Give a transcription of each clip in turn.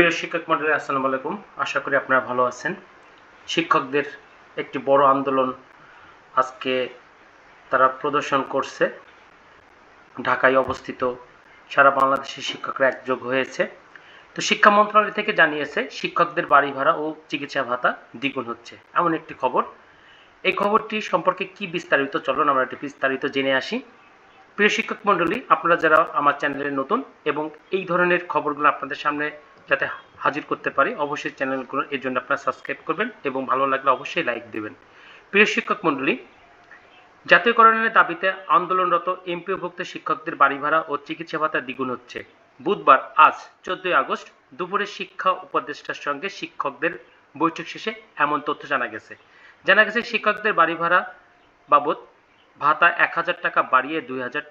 প্রিয় শিক্ষক মন্ডলী, আসসালামু আলাইকুম। আশা করি আপনারা ভালো আছেন। শিক্ষকদের একটি বড় আন্দোলন আজকে তারা প্রদর্শন করছে। ঢাকায় অবস্থিত সারা বাংলাদেশের শিক্ষকরা একযোগ হয়েছে। তো শিক্ষা মন্ত্রণালয় থেকে জানিয়েছে, শিক্ষকদের বাড়ি ভাড়া ও চিকিৎসা ভাতা দ্বিগুণ হচ্ছে। এমন একটি খবর। এই খবরটি সম্পর্কে কি বিস্তারিত চলুন আমরা একটি বিস্তারিত জেনে আসি। প্রিয় শিক্ষক মণ্ডলী আপনারা যারা আমার চ্যানেলে নতুন এবং এই ধরনের খবরগুলো আপনাদের সামনে যাতে হাজির করতে পারি, অবশ্যই চ্যানেলগুলো এর জন্য আপনারা সাবস্ক্রাইব করবেন এবং ভালো লাগলে অবশ্যই লাইক দেবেন। প্রিয় শিক্ষক মণ্ডলী, জাতীয়করণের দাবিতে আন্দোলনরত এমপিওভুক্ত শিক্ষকদের বাড়ি ভাড়া ও চিকিৎসা ভাতা দ্বিগুণ হচ্ছে। বুধবার আজ চোদ্দই আগস্ট দুপুরে শিক্ষা উপদেষ্টার সঙ্গে শিক্ষকদের বৈঠক শেষে এমন তথ্য জানা গেছে। জানা গেছে, শিক্ষকদের বাড়ি ভাড়া বাবদ ভাতা এক হাজার টাকা বাড়িয়ে দুই হাজার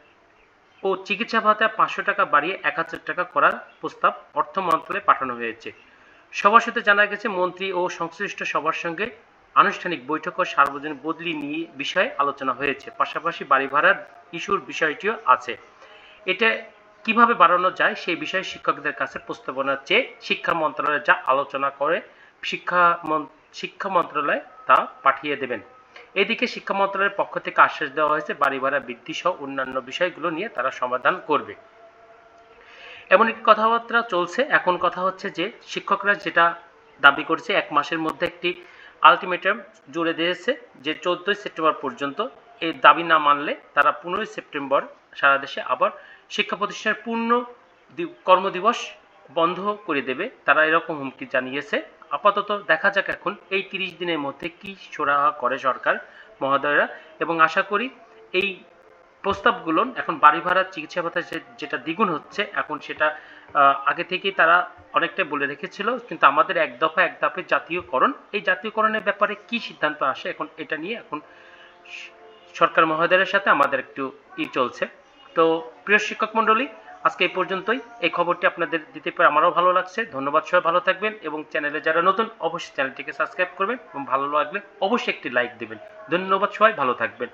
ও চিকিৎসা ভাতা পাঁচশো টাকা বাড়িয়ে এক হাজার টাকা করার প্রস্তাব অর্থ মন্ত্রণালয়ে পাঠানো হয়েছে। সবার সাথে জানা গেছে, মন্ত্রী ও সংশ্লিষ্ট সবার সঙ্গে আনুষ্ঠানিক বৈঠক ও সার্বজনীন বদলি নিয়ে বিষয়ে আলোচনা হয়েছে। পাশাপাশি বাড়ি ভাড়ার ইস্যুর বিষয়টিও আছে। এটা কীভাবে বাড়ানো যায় সেই বিষয়ে শিক্ষকদের কাছে প্রস্তাবনা চেয়ে শিক্ষা মন্ত্রণালয় যা আলোচনা করে শিক্ষা শিক্ষা মন্ত্রণালয় তা পাঠিয়ে দেবেন। এদিকে শিক্ষা মন্ত্রণালয়ের পক্ষ থেকে আশ্বাস দেওয়া হয়েছে, বাড়ি ভাড়া বৃদ্ধি সহ অন্যান্য বিষয়গুলো নিয়ে তারা সমাধান করবে। এমন একটি কথাবার্তা চলছে। এখন কথা হচ্ছে যে, শিক্ষকরা যেটা দাবি করছে, এক মাসের মধ্যে একটি আলটিমেটাম জুড়ে দিয়েছে যে, চোদ্দোই সেপ্টেম্বর পর্যন্ত এই দাবি না মানলে তারা পনেরোই সেপ্টেম্বর সারা দেশে আবার শিক্ষা প্রতিষ্ঠানের পূর্ণ কর্মদিবস বন্ধ করে দেবে। তারা এরকম হুমকি জানিয়েছে। আপাতত দেখা যাক এখন এই তিরিশ দিনের মধ্যে কি সুরাহা করে সরকার, মহোদয়রা। এবং আশা করি এই প্রস্তাবগুলো এখন বাড়ি ভাড়া চিকিৎসা ভাতা যেটা দ্বিগুণ হচ্ছে, এখন সেটা আগে থেকেই তারা অনেকটাই বলে রেখেছিল। কিন্তু আমাদের এক দফা, এক দফে জাতীয়করণ, এই জাতীয়করণের ব্যাপারে কি সিদ্ধান্ত আসে এখন এটা নিয়ে এখন সরকার মহোদয়ের সাথে আমাদের একটু ই চলছে। তো প্রিয় শিক্ষক মণ্ডলী আজকে এই পর্যন্তই। এই খবরটি আপনাদের দিতে পেরে আমারও ভালো লাগছে। ধন্যবাদ, সবাই ভালো থাকবেন এবং চ্যানেলে যারা নতুন, অবশ্যই চ্যানেলটিকে সাবস্ক্রাইব করবেন এবং ভালো লাগলে অবশ্যই একটি লাইক দেবেন। ধন্যবাদ, সবাই ভালো থাকবেন।